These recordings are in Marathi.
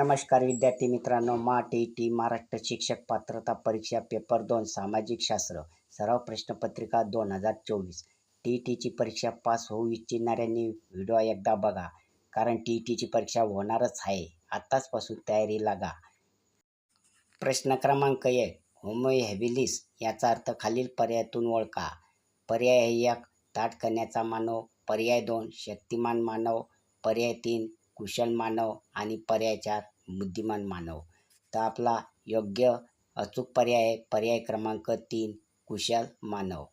नमस्कार विद्यार्थी मित्रांनो मा टी टी महाराष्ट्र शिक्षक पात्रता परीक्षा पेपर दोन सामाजिक शास्त्र सराव प्रश्नपत्रिका दोन हजार चोवीस. टी टीची परीक्षा पास होऊ इच्छिणाऱ्यांनी व्हिडिओ एकदा बघा कारण टी टीची परीक्षा होणारच आहे. आत्ताचपासून तयारी लागा. प्रश्न क्रमांक एक होमो हॅबिलिस याचा अर्थ खालील पर्यायातून ओळखा. पर्याय एक ताट करण्याचा मानव. पर्याय दोन शक्तिमान मानव. पर्याय तीन कुशल मानव आणि पर्याय चार बुद्धिमान मानव. तर आपला योग्य अचूक पर्याय आहे पर्याय क्रमांक तीन कुशल मानव.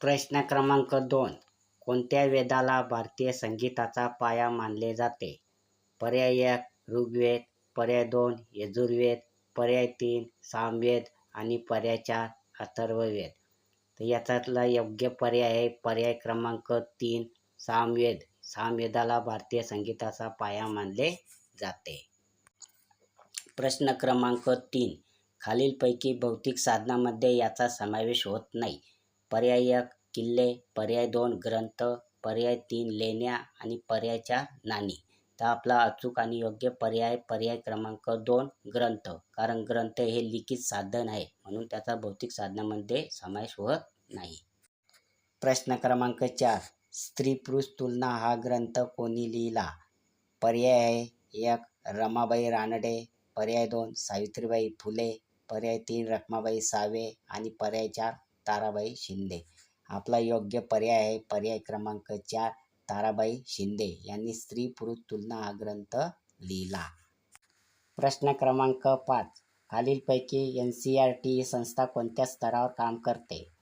प्रश्न क्रमांक दोन. कोणत्या वेदाला भारतीय संगीताचा पाया मानले जाते? पर्याय एक ऋग्वेद पर्याय दोन यजुर्वेद पर्याय तीन सामवेद आणि पर्याय चार अथर्ववेद. तर याच्यातला योग्य पर्याय आहे पर्याय क्रमांक तीन सामवेद. सामवेदाला भारतीय संगीताचा पाया मानले जाते. प्रश्न क्रमांक तीन. खालीलपैकी भौतिक साधनामध्ये याचा समावेश होत नाही. पर्याय एक किल्ले पर्याय दोन ग्रंथ पर्याय तीन लेण्या आणि पर्याय चार नाणी. तर आपला अचूक आणि योग्य पर्याय पर्याय क्रमांक दोन ग्रंथ. कारण ग्रंथ हे लिखित साधन आहे म्हणून त्याचा भौतिक साधनामध्ये समावेश होत नाही. प्रश्न क्रमांक चार. स्त्री पुरुष तुलना हा ग्रंथ कोणी लिहिला? पर्याय आहे. एक रमाबाई रानडे. पर्याय दोन सावित्रीबाई फुले. पर्याय तीन रखमाबाई सावे. आणि पर्याय चार ताराबाई शिंदे. आपला योग्य पर्याय आहे. पर्याय क्रमांक चार ताराबाई शिंदे यांनी स्त्री पुरुष तुलना हा ग्रंथ लिहिला. प्रश्न क्रमांक पाच. खालीलपैकी एन सी आर टी ही संस्था कोणत्या स्तरावर काम करते?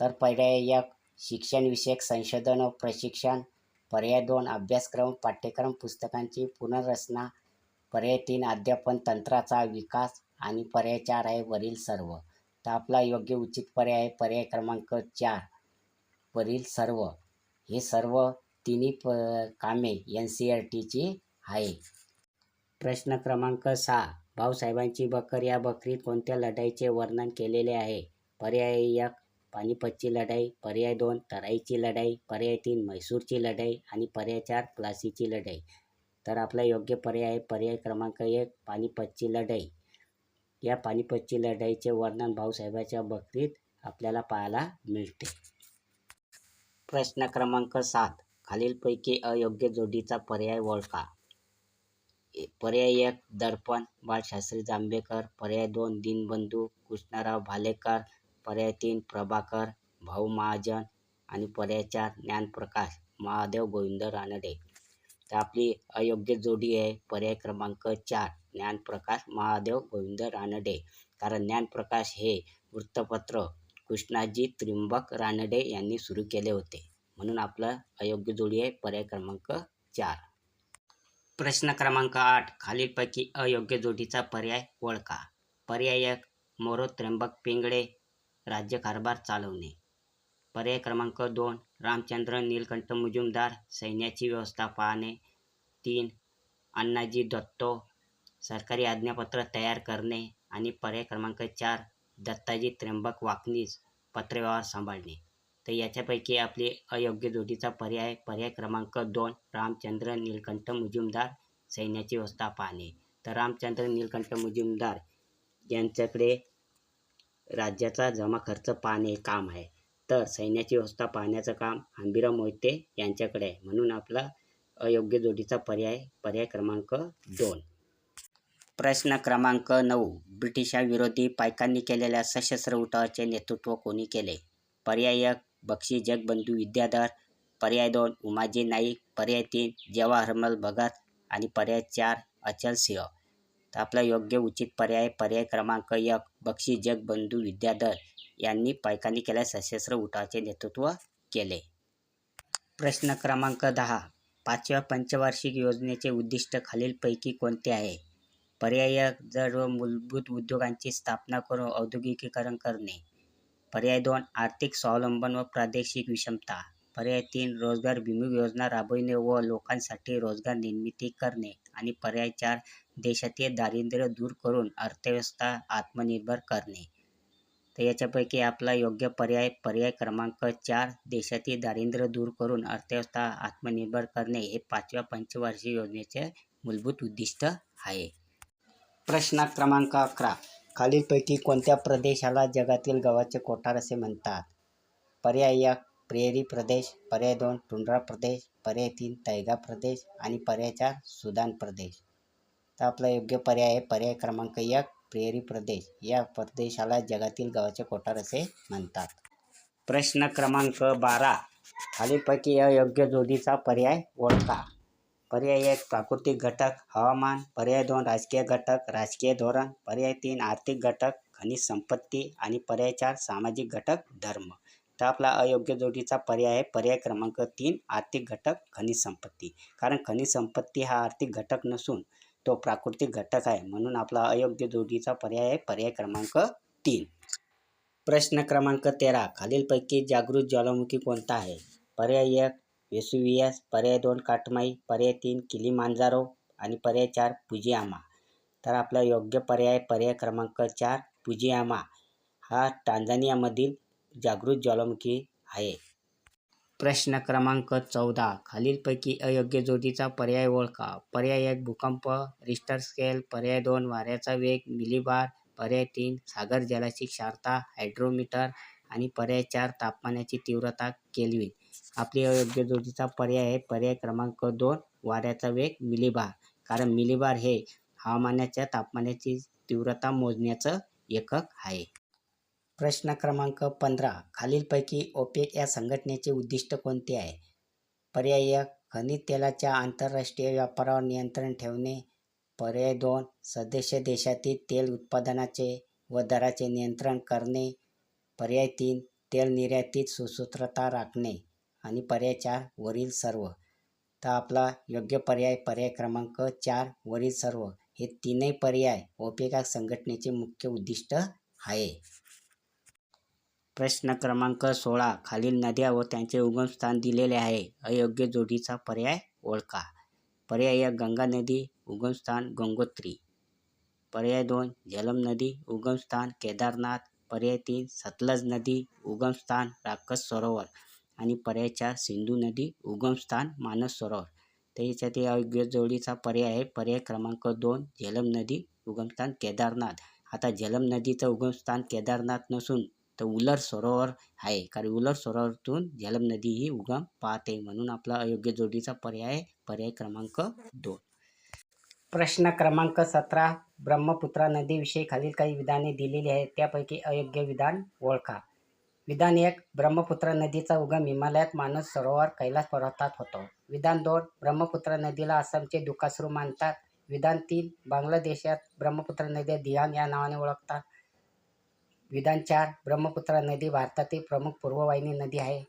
तर पर्याय एक शिक्षणविषयक संशोधन व प्रशिक्षण पर्याय दोन अभ्यासक्रम पाठ्यक्रम पुस्तकांची पुनर्रचना पर्याय तीन अध्यापन तंत्राचा विकास आणि पर्याय चार आहे वरील सर्व. तर आपला योग्य उचित पर्याय आहे पर्याय क्रमांक चार वरील सर्व. हे सर्व तिन्ही प कामे एन सी आर टीची आहे. प्रश्न क्रमांक सहा भाऊसाहेबांची बकर या बकरीत कोणत्या लढाईचे वर्णन केलेले आहे? पर्याय एक पानिपतची लढाई पर्याय दोन तराईची लढाई पर्याय तीन म्हैसूरची लढाई आणि पर्याय चार प्लासीची लढाई. तर आपला योग्य पर्याय आहे पर्याय क्रमांक एक पानिपतची लढाई. या पानिपतची लढाईचे वर्णन भाऊसाहेबाच्या बकरीत आपल्याला पाहायला मिळते. प्रश्न क्रमांक सात खालीलपैकी अयोग्य जोडीचा पर्याय ओळखा. पर्याय एक दर्पण बाळशास्त्री जांभेकर. पर्याय दोन दीनबंधू कृष्णराव भालेकर. पर्याय तीन प्रभाकर भाऊ महाजन आणि पर्याय चार ज्ञानप्रकाश महादेव गोविंद रानडे. तर आपली अयोग्य जोडी आहे पर्याय क्रमांक चार ज्ञानप्रकाश महादेव गोविंद रानडे. कारण ज्ञानप्रकाश हे वृत्तपत्र कृष्णाजी त्रिंबक रानडे यांनी सुरू केले होते. म्हणून आपलं अयोग्य जोडी आहे पर्याय क्रमांक चार. प्रश्न क्रमांक आठ खालीलपैकी अयोग्य जोडीचा पर्याय ओळखा. पर्याय एक मोरो त्र्यंबक पिंगळे राज्यकारभार चालवणे. पर्याय क्रमांक दोन रामचंद्र नीलकंठ मुजुमदार सैन्याची व्यवस्था पाहणे. तीन अण्णाजी दत्तो सरकारी आज्ञापत्र तयार करणे. आणि पर्याय क्रमांक चार दत्ताजी त्र्यंबक वाकणीस पत्रव्यवहार सांभाळणे. तर याच्यापैकी आपली अयोग्य जोडीचा पर्याय पर्याय क्रमांक दोन रामचंद्र नीलकंठ मुजुमदार सैन्याची व्यवस्था पाहणे. तर रामचंद्र नीलकंठ मुजुमदार यांच्याकडे राज्याचा जमा खर्च पाहणे हे काम आहे. तर सैन्याची व्यवस्था पाहण्याचं काम हंबीराव मोहिते यांच्याकडे आहे. म्हणून आपला अयोग्य जोडीचा पर्याय पर्याय क्रमांक दोन. प्रश्न क्रमांक नऊ. ब्रिटिशांविरोधी पायकांनी केलेल्या सशस्त्र उठावाचे नेतृत्व कोणी केले? पर्याय एक बक्षी जगबंधू विद्याधर. पर्याय दोन उमाजी नाईक. पर्याय तीन जवाहरमल भगत. आणि पर्याय चार अचल सिंह आपला योग्य उचित पर्याय पर्याय क्रमांक एक बक्षी जगबंधू विद्याधर यांनी पायकांनी केल्या सशस्त्र उठावाचे नेतृत्व केले. प्रश्न क्रमांक दहा. पाचव्या पंचवार्षिक योजनेचे उद्दिष्ट खालीलपैकी कोणते आहे? पर्याय एक जड व मूलभूत उद्योगांची स्थापना करून औद्योगिकीकरण करणे. पर्याय दोन. आर्थिक स्वावलंबन व प्रादेशिक विषमता. पर्याय तीन रोजगार विमुख योजना राबविणे व लोकांसाठी रोजगार निर्मिती करणे. आणि पर्याय चार देशातील दारिद्र्य दूर करून अर्थव्यवस्था आत्मनिर्भर करणे. तर याच्यापैकी आपला योग्य पर्याय पर्याय क्रमांक चार देशातील दारिद्र्य दूर करून अर्थव्यवस्था आत्मनिर्भर करणे हे पाचव्या पंचवार्षिक योजनेचे मूलभूत उद्दिष्ट आहे. प्रश्न क्रमांक अकरा. खालीलपैकी कोणत्या प्रदेशाला जगातील गव्हाचे कोठार असे म्हणतात? पर्याय एक प्रेरी प्रदेश पर्याय दोन टुंड्रा प्रदेश पर्याय तीन तैगा प्रदेश आणि पर्याय चार सुदान प्रदेश. तर आपला योग्य पर्याय आहे पर्याय क्रमांक एक प्रेरी प्रदेश. या प्रदेशाला जगातील गावाचे कोठार असे म्हणतात. प्रश्न क्रमांक बारा. खालीलपैकी अयोग्य जोडीचा पर्याय ओळखा. पर्याय एक प्राकृतिक घटक हवामान. पर्याय दोन राजकीय घटक राजकीय धोरण. पर्याय तीन आर्थिक घटक खनिज संपत्ती. आणि पर्याय चार सामाजिक घटक धर्म. तर आपला अयोग्य जोडीचा पर्याय आहे. पर्याय क्रमांक तीन आर्थिक घटक खनिज संपत्ती. कारण खनिज संपत्ती हा आर्थिक घटक नसून तो प्राकृतिक घटक आहे. म्हणून आपला अयोग्य जोडीचा पर्याय आहे. पर्याय क्रमांक तीन. प्रश्न क्रमांक तेरा. खालीलपैकी जागृत ज्वालामुखी कोणता आहे? पर्याय एक वेसुवियस पर्याय दोन काटमाई. पर्याय तीन किली मांजारो आणि पर्याय चार पुजियामा. तर आपला योग्य पर्याय पर्याय क्रमांक चार पुजियामा. हा टांझानियामधील जागृत ज्वालामुखी आहे. प्रश्न क्रमांक चौदा. खालीलपैकी अयोग्य जोडीचा पर्याय ओळखा. पर्याय एक भूकंप रिस्टर स्केल. पर्याय दोन वाऱ्याचा वेग मिलीबार. पर्याय तीन सागर जलाची क्षारता हायड्रोमीटर. आणि पर्याय चार तापमानाची तीव्रता केल्विन. आपली अयोग्य जोडीचा पर्याय आहे. पर्याय क्रमांक दोन वाऱ्याचा वेग मिलीबार. कारण मिलीबार हे हवामानाच्या तापमानाची तीव्रता मोजण्याचं एकक आहे. प्रश्न क्रमांक पंधरा. खालीलपैकी ओपेक या संघटनेचे उद्दिष्ट कोणते आहे? पर्याय एक खनिज तेलाच्या आंतरराष्ट्रीय व्यापारावर नियंत्रण ठेवणे. पर्याय दोन सदस्य देशातील तेल उत्पादनाचे व दराचे नियंत्रण करणे. पर्याय तीन तेल निर्यातीत सुसूत्रता राखणे. आणि पर्याय चार वरील सर्व. तर आपला योग्य पर्याय पर्याय क्रमांक चार वरील सर्व. हे तीनही पर्याय ओपेका संघटनेचे मुख्य उद्दिष्ट आहे. प्रश्न क्रमांक सोळा. खालील नद्या व त्यांचे उगमस्थान दिलेले आहे. अयोग्य जोडीचा पर्याय ओळखा. पर्याय गंगा नदी उगमस्थान गंगोत्री. पर्याय दोन झेलम नदी उगमस्थान केदारनाथ. पर्याय तीन सतलज नदी उगमस्थान राक्षस सरोवर. आणि पर्याय चार सिंधू नदी उगमस्थान मानस सरोवर. तर याच्यात अयोग्य जोडीचा पर्याय आहे. पर्याय क्रमांक दोन झेलम नदी उगमस्थान केदारनाथ. आता झेलम नदीचं उगमस्थान केदारनाथ नसून तर उलर सरोवर आहे. कारण उलर सरोवरातून झेलम नदी ही उगम पाहते. म्हणून आपला अयोग्य जोडीचा पर्याय पर्याय क्रमांक दोन. प्रश्न क्रमांक सतरा ब्रह्मपुत्रा नदीविषयी खालील काही विधाने दिलेली आहेत. त्यापैकी अयोग्य विधान ओळखा. विधान एक ब्रह्मपुत्रा नदीचा उगम हिमालयात मानस सरोवर कैलास पर्वतात होतो. विधान दोन ब्रह्मपुत्रा नदीला आसामचे दुकासरू मानतात. विधान तीन बांगलादेशात ब्रह्मपुत्रा नदी दिहांग या नावाने ओळखतात. विधान चार ब्रह्मपुत्रा नदी भारतातील प्रमुख पूर्ववाहिनी नदी आहे.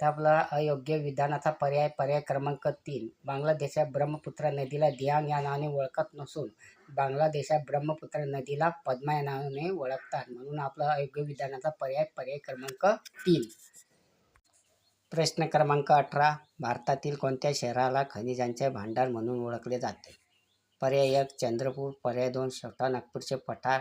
तर आपला अयोग्य विधानाचा पर्याय पर्याय क्रमांक तीन. बांगलादेशात ब्रह्मपुत्रा नदीला दियांग या नावाने ओळखत नसून बांगलादेशात ब्रह्मपुत्रा नदीला पद्मा या नावाने ओळखतात. म्हणून आपला अयोग्य विधानाचा पर्याय पर्याय क्रमांक तीन. प्रश्न क्रमांक अठरा. भारतातील कोणत्या शहराला खनिजांचे भांडार म्हणून ओळखले जाते? पर्याय एक चंद्रपूर. पर्याय दोन छोटा नागपूरचे पठार.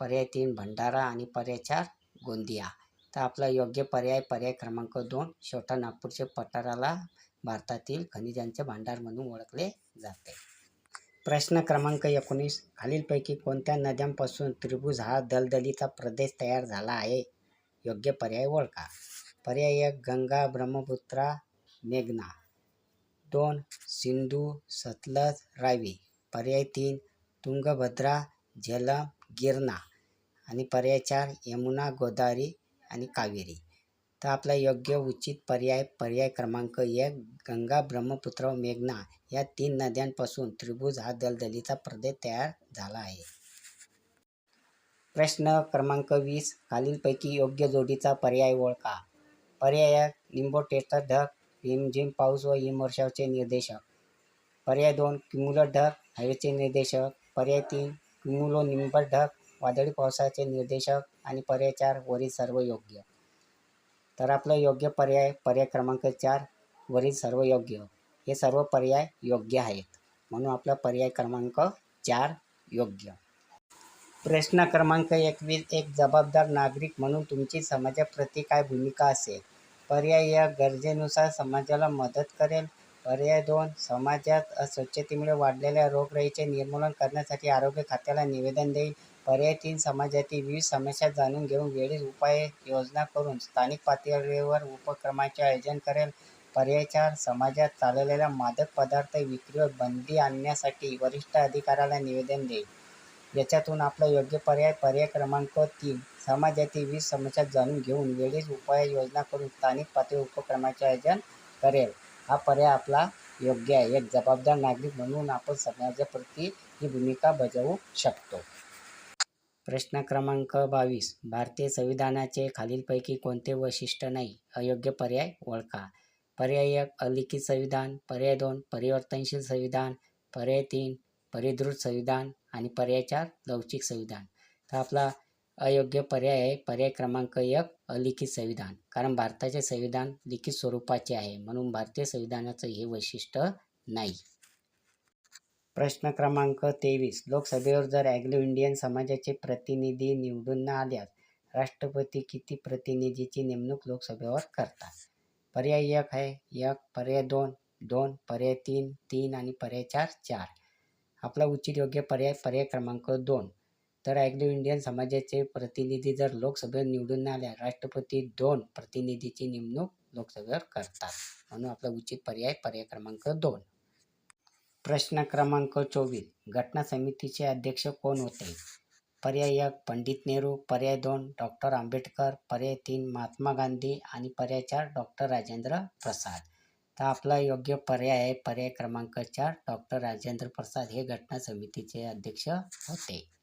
पर्याय तीन भंडारा आणि पर्याय चार गोंदिया. तर आपला योग्य पर्याय पर्याय क्रमांक दोन छोटा नागपूरचे पठाराला भारतातील खनिजांचे भांडार म्हणून ओळखले जाते. प्रश्न क्रमांक एकोणीस खालीलपैकी कोणत्या नद्यांपासून त्रिभुज हा दलदलीचा प्रदेश तयार झाला आहे? योग्य पर्याय ओळखा. पर्याय एक गंगा ब्रह्मपुत्रा मेघना. दोन सिंधू सतलज रावी. पर्याय तीन तुंगभद्रा झेलम गिरणा आणि पर्याय चार यमुना गोदावरी आणि कावेरी. तर आपला योग्य उचित पर्याय पर्याय क्रमांक एक गंगा ब्रह्मपुत्र व मेघना या तीन नद्यांपासून त्रिभुज हा दलदलीचा प्रदेश तयार झाला आहे. प्रश्न क्रमांक वीस खालीलपैकी योग्य जोडीचा पर्याय ओळखा. पर्याय निंबोटेटर ढग रिमझिम पाऊस व हिमवर्षावचे निर्देशक. पर्याय दोन क्युमुलर ढग हवेचे निर्देशक. पर्याय तीन क्युमुलो निंबट वादळी पावसाचे निर्देशक आणि पर्याय चार वरील सर्व योग्य. तर आपलं योग्य पर्याय पर्याय क्रमांक चार वरील सर्व योग्य. हे सर्व पर्याय योग्य आहेत. म्हणून आपला पर्याय क्रमांक चार योग्य. प्रश्न क्रमांक एकवीस एक जबाबदार नागरिक म्हणून तुमची समाजाप्रती काय भूमिका असेल? पर्याय या गरजेनुसार समाजाला मदत करेल पर्याय दोन समाजात अस्वच्छतेमुळे वाढलेल्या रोगराईचे निर्मूलन करण्यासाठी आरोग्य खात्याला निवेदन देईल. पर्याय तीन समाजातील विविध समस्या जाणून घेऊन वेळीच उपाययोजना करून स्थानिक पातळीवर उपक्रमाचे आयोजन करेल. पर्याय चार समाजात चाललेल्या मादक पदार्थ विक्रीवर बंदी आणण्यासाठी वरिष्ठ अधिकाऱ्याला निवेदन देईल. याच्यातून आपला योग्य पर्याय पर्याय क्रमांक तीन समाजातील विविध समस्या जाणून घेऊन वेळीच उपाययोजना करून स्थानिक पातळी उपक्रमाचे आयोजन करेल. हा पर्याय आपला योग्य आहे. एक जबाबदार नागरिक म्हणून आपण समाजाप्रती ही भूमिका बजावू शकतो. प्रश्न क्रमांक बावीस. भारतीय संविधानाचे खालीलपैकी कोणते वैशिष्ट्य नाही? अयोग्य पर्याय ओळखा. पर्याय एक अलिखित संविधान. पर्याय दोन परिवर्तनशील संविधान. पर्याय तीन परिदृढ संविधान. आणि पर्याय चार लवचिक संविधान. तर आपला अयोग्य पर्याय आहे. पर्याय क्रमांक एक अलिखित संविधान. कारण भारताचे संविधान लिखित स्वरूपाचे आहे. म्हणून भारतीय संविधानाचं हे वैशिष्ट्य नाही. प्रश्न क्रमांक तेवीस. लोकसभेवर जर अँग्लो इंडियन समाजाचे प्रतिनिधी निवडून न आल्यास राष्ट्रपती किती प्रतिनिधीची नेमणूक लोकसभेवर करतात? पर्याय एक आहे. एक पर्याय दोन दोन पर्याय तीन तीन आणि पर्याय चार चार. आपला उचित योग्य पर्याय पर्याय क्रमांक दोन. तर अँग्लो इंडियन समाजाचे प्रतिनिधी जर लोकसभेत निवडून आल्या राष्ट्रपती दोन प्रतिनिधीची नेमणूक लोकसभेवर करतात. म्हणून आपला उचित पर्याय पर्याय क्रमांक दोन. प्रश्न क्रमांक चोवीस. घटना समितीचे अध्यक्ष कोण होते? पर्याय एक पंडित नेहरू पर्याय दोन डॉक्टर आंबेडकर पर्याय तीन महात्मा गांधी आणि पर्याय चार डॉक्टर राजेंद्र प्रसाद. तर आपला योग्य पर्याय आहे पर्याय क्रमांक चार डॉक्टर राजेंद्र प्रसाद हे घटना समितीचे अध्यक्ष होते.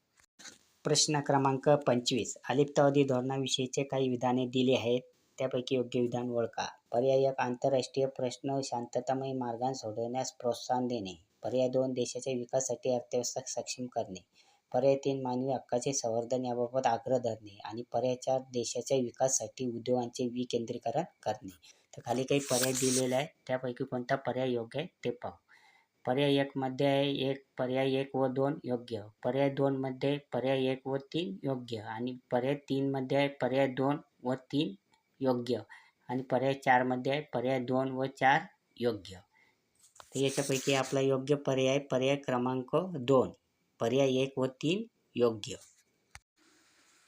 प्रश्न क्रमांक पंचवीस. अलिप्तवादी धोरणाविषयीचे काही विधाने दिली आहेत. त्यापैकी योग्य विधान ओळखा. पर्याय एक आंतरराष्ट्रीय प्रश्न शांततामय मार्गाने सोडवण्यास प्रोत्साहन देणे. पर्याय दोन देशाच्या विकासासाठी अर्थव्यवस्था सक्षम करणे. पर्याय तीन मानवी हक्काचे संवर्धन याबाबत आग्रह धरणे आणि पर्याय चार देशाच्या विकासासाठी उद्योगांचे विकेंद्रीकरण करणे. तर खाली काही पर्याय दिलेले आहे त्यापैकी कोणता पर्याय योग्य आहे ते पाहू. पर्याय एकमध्ये आहे एक पर्याय एक व दोन योग्य. पर्याय दोनमध्ये पर्याय एक व तीन योग्य. आणि पर्याय तीनमध्ये आहे पर्याय दोन व तीन योग्य. आणि पर्याय चारमध्ये आहे पर्याय दोन व चार योग्य. तर याच्यापैकी आपला योग्य पर्याय पर्याय क्रमांक दोन. पर्याय एक व तीन योग्य.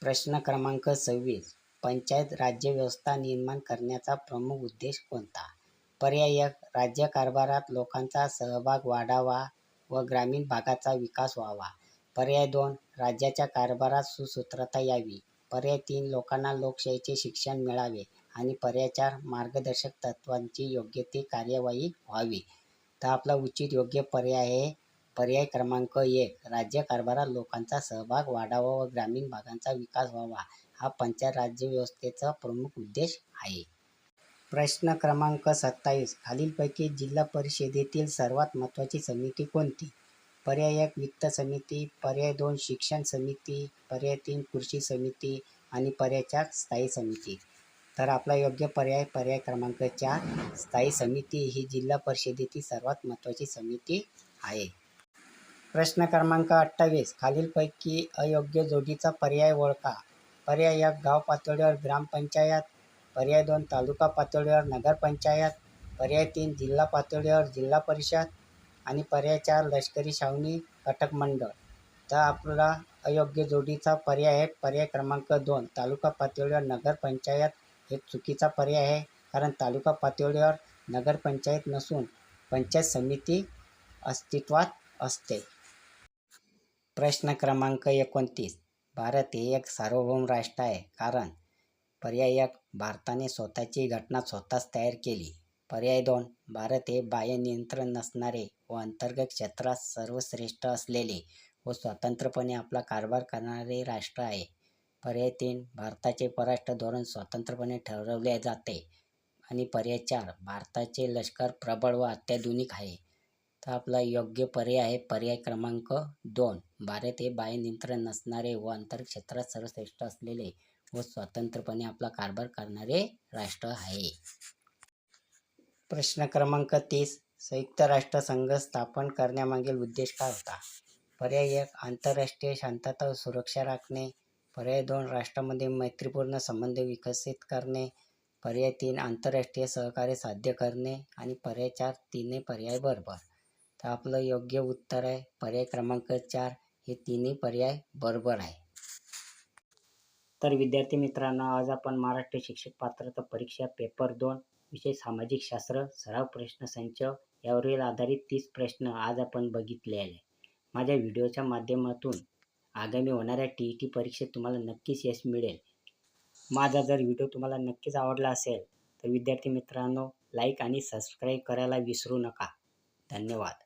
प्रश्न क्रमांक सव्वीस. पंचायत राज्य व्यवस्था निर्माण करण्याचा प्रमुख उद्देश कोणता? पर्यायक राज्य कारभारात लोकांचा सहभाग वाढावा व ग्रामीण भागाचा विकास व्हावा. पर्याय दोन राज्याच्या कारभारात सुसूत्रता यावी. पर्याय तीन लोकांना लोकशाहीचे शिक्षण मिळावे आणि पर्याय चार मार्गदर्शक तत्त्वांची योग्य ती कार्यवाही व्हावी. तर आपला उचित योग्य पर्याय आहे. पर्याय क्रमांक एक राज्य कारभारात लोकांचा सहभाग वाढावा व ग्रामीण भागांचा विकास व्हावा. हा पंचायत राज्य व्यवस्थेचा प्रमुख उद्देश आहे. प्रश्न क्रमांक सत्तावीस. खालीलपैकी जिल्हा परिषदेतील सर्वात महत्त्वाची समिती कोणती? पर्याय एक वित्त समिती पर्याय दोन शिक्षण समिती पर्याय तीन कृषी समिती आणि पर्याय चार स्थायी समिती. तर आपला योग्य पर्याय पर्याय क्रमांक चार स्थायी समिती ही जिल्हा परिषदेतील सर्वात महत्त्वाची समिती आहे. प्रश्न क्रमांक अठ्ठावीस. खालीलपैकी अयोग्य जोडीचा पर्याय ओळखा. पर्याय एक गाव पातळीवर ग्रामपंचायत पर्याय दोन तालुका पातळीवर नगरपंचायत पर्याय तीन जिल्हा पातळीवर जिल्हा परिषद आणि पर्याय चार लष्करी छावणी कटक मंडळ. तर आपला अयोग्य जोडीचा पर्याय आहे पर्याय क्रमांक दोन तालुका पातळीवर नगरपंचायत हे चुकीचा पर्याय आहे कारण तालुका पातळीवर नगरपंचायत नसून पंचायत समिती अस्तित्वात असते. प्रश्न क्रमांक एकोणतीस भारत हे एक सार्वभौम राष्ट्र आहे कारण पर्याय एक भारताने स्वतःची घटना स्वतःच तयार केली. पर्याय दोन भारत हे बाह्य नियंत्रण नसणारे व अंतर्गत क्षेत्रात सर्वश्रेष्ठ असलेले व स्वतंत्रपणे आपला कारभार करणारे राष्ट्र आहे. पर्याय तीन भारताचे परराष्ट्र धोरण स्वतंत्रपणे ठरवले जाते आणि पर्याय चार भारताचे लष्कर प्रबळ व अत्याधुनिक आहे. तर आपला योग्य पर्याय आहे पर्याय क्रमांक दोन भारत हे बाह्य नियंत्रण नसणारे व अंतर्गत क्षेत्रात सर्वश्रेष्ठ असलेले व स्वतंत्रपणे आपला कारभार करणारे राष्ट्र आहे. प्रश्न क्रमांक तीस. संयुक्त राष्ट्रसंघ स्थापन करण्यामागील उद्देश काय होता? पर्याय एक आंतरराष्ट्रीय शांतता व सुरक्षा राखणे. पर्याय दोन राष्ट्रांमध्ये मैत्रीपूर्ण संबंध विकसित करणे. पर्याय तीन आंतरराष्ट्रीय सहकार्य साध्य करणे. आणि पर्याय चार तिन्ही पर्याय बरोबर. तर आपलं योग्य उत्तर आहे. पर्याय क्रमांक चार हे तिन्ही पर्याय बरोबर आहे. तर विद्यार्थी मित्रांनो आज आपण महाराष्ट्र शिक्षक पात्रता परीक्षा पेपर दोन विषय सामाजिक शास्त्र सराव प्रश्न संच यावरील आधारित तीस प्रश्न आज आपण बघितले आहे. माझ्या व्हिडिओच्या माध्यमातून आगामी होणाऱ्या टी ई टी परीक्षेत तुम्हाला नक्कीच यश मिळेल. माझा जर व्हिडिओ तुम्हाला नक्कीच आवडला असेल तर विद्यार्थी मित्रांनो लाईक आणि सबस्क्राईब करायला विसरू नका. धन्यवाद.